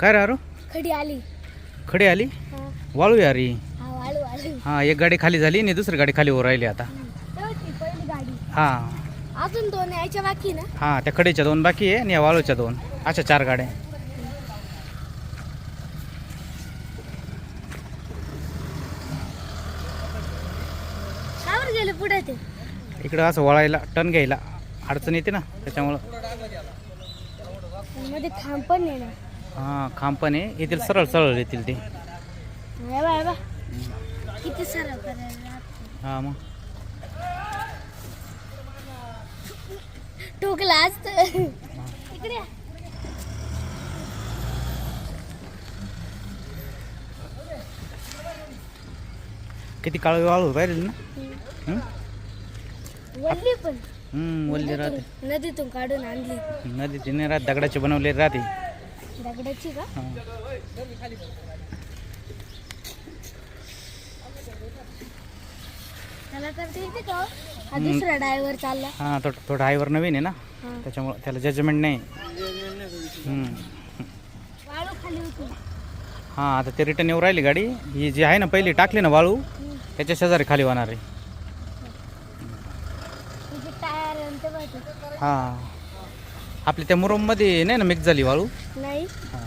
काय रे अरू खडी आली. खडी आली? हा. वाळू यारी हा हां एक गाडी खाली झाली आणि दुसरी गाडी खाली वर राहिली आता. हां. अजून दोन यायच्या बाकी ना? हां त्या खडीच्या दोन बाकी आहे आणि या वाळूच्या दोन. अशा चार गाड्या गेले पुढे ते? इकडं असं वळायला टर्न घ्यायला. अडचण येते ना त्याच्यामुळं. मध्ये खांब पण ना. हां खांब पण आहे येतील सरळ सरळ येतील ते. हे बा हे बा किती सरळ करायला लागतं. हां मग. ठोकला असत इकडे या. किती काळ वाळू राहिली ना? हं? वल्ली पण. हं, वल्ली राहते. नदीतून- नदीतून काढून आणली. नदीची नाही राहत दगडाची बनवलेली राहते. दगडाची का? येते हो? दुसरा ड्रायव्हर चालला. हां तो तो ड्रायव्हर नवीन आहे ना. त्याच्यामुळं त्याला जजमेंट नाही. हं. वाळू खाली होती. हां आता ते रिटर्न येऊ राहिली गाडी. ही जी आहे ना पहिली टाकली ना वाळू त्याच्या शेजारी खाली होणार आहे. तिचे टायर आणि ते बघ ते. हां. आपली त्या मुरुममध्ये नाही ना मिक्स झाली वाळू? नाही. हां.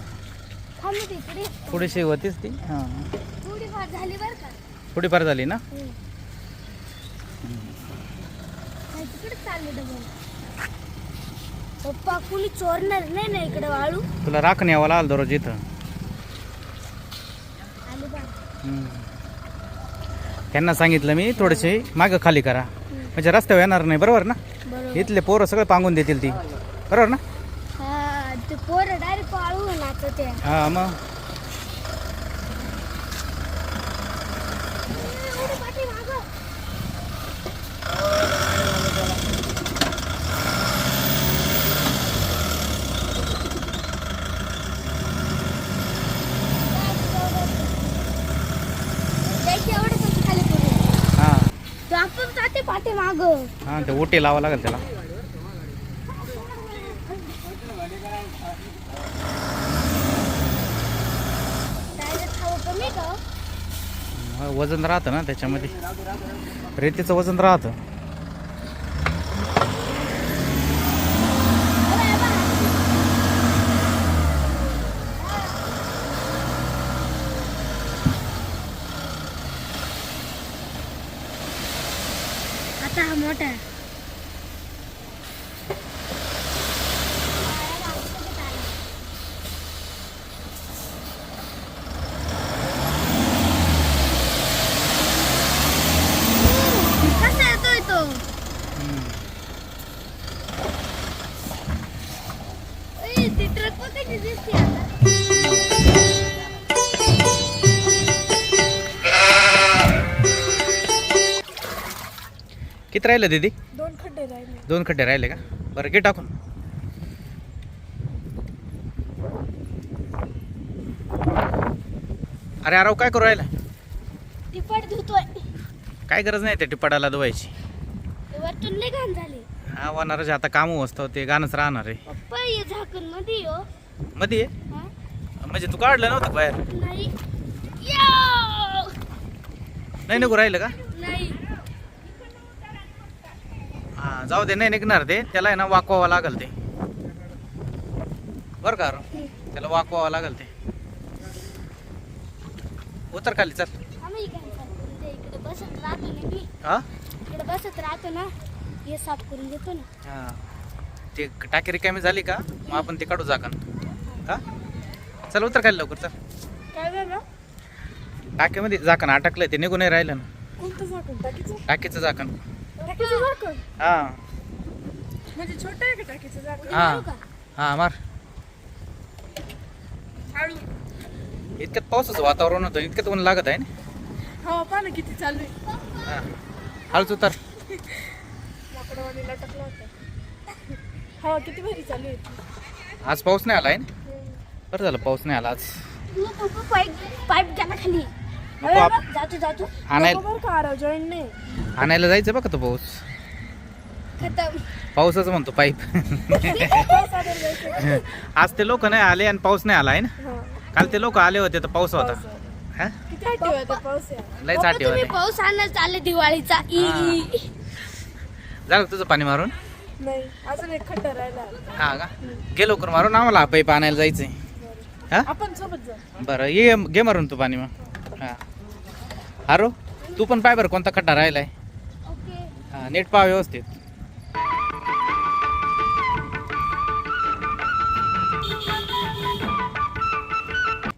थांब ना तिकडे थोडीशी होतीच ती. हां. थोडीफार झाली बरं का. थोडीफार झाली ना? हम्म. नाही, तिकडे चालले डबल. पप्पा कुणी चोरणार नाही ना इकडे वाळू? तुला राखण यावं लागलं दररोज इथं. आली बा. त्यांना सांगितलं मी थोडेसे मागं खाली करा. म्हणजे रस्त्यावर येणार नाही बरोबर ना? बरोबर. इथले पोरं सगळे पांगून देतील ती. बरोबर ना हा ते पोरं डायरेक्ट वाळू नाचत हां मग एवढं पाठीमागं. त्याची एवढं कसं खाली पडलं? हां तो आपण जाते पाठीमागं. हां ते ओटे लावा लागेल त्याला Direct हवा कमी का हो? हा, वजन राहतं ना त्याच्यामध्ये. रेतीचं वजन राहतं. आता हा मोठा किती राहिलं दीदी? दोन खड्डे राहिले. दोन खड्डे राहिले का? बरं घे टाकून. अरे अरे काय करू राहिला? टिपट धुतोय. काय गरज नाही त्या टिपाडाला धुवायची. वरतून लय घाण झाली. हा आता कामं असतं ते गाणंच राहणार आहे. पप्पा हे झाकणमध्ये हो. मध्ये. हा? म्हणजे तू काढलं नव्हतं बाहेर? नाही. याव! नाही नको राहिलं का? नाही. हा जाऊ दे नाही निघणार ते. त्याला आहे ना वाकवावं लागल ते. बरं का? त्याला वाकवावं लागल ते. उतर खाली चल. आम्ही घाण साफ करून दे. इकडे बसत राहतो ना मी. हा? इकडे बसत राहतो ना हे साफ करून देतो ना. हा. ते टाकी रिकामी झाली का? मग आपण ते काढू जाकन हा? चल उतर खाली लवकर चल. काय बाबा टाकीमध्ये झाकण अटकलंय ते निघून नाही राहिलं ना. कोणतं टाकीचं? टाकीचं झाकण टाकीचं झाकण हा. म्हणजे छोटं आहे का टाकीचं झाकण हा. हा मार. हळू इतक्यात पावसाचं वातावरण होतं इतक्यात ऊन लागत आहे ना? हवा पहा ना किती चालू आहे. हा. हळूच उतर लाकडावाणी लटकला होता. हवा किती भारी चालू आहे. आज पाऊस नाही आला आहे ना? बरं झालं पाऊस नाही आला आज. पाईप पाईप गेला खाली. जातो आणायला बरोबर का जॉईन नाही. आणायला जायचं बघा तो पाऊस. खतम. पाऊसच म्हणतो पाईप. आज ते लोक नाही आले आणि पाऊस नाही आला आहे ना? काल ते लोक आले होते तर पाऊस होता. हा? लयसाठी तुम्ही होते पाऊस आणत चालले दिवाळीचा. ई हा. ई. झालं का तुझं पाणी मारून. नाही अजून एक खड्डा राहिला. हा का? घे लवकर मारून आम्हाला हा पाईप आणायला जायचंय. हा? आपण सोबत जाऊ. बरं ये घे मारून तू पाणी मग. हा. अरो तू पण पाय बरं कोणता खड्डा राहिलाय? हा नीट पाहा व्यवस्थित.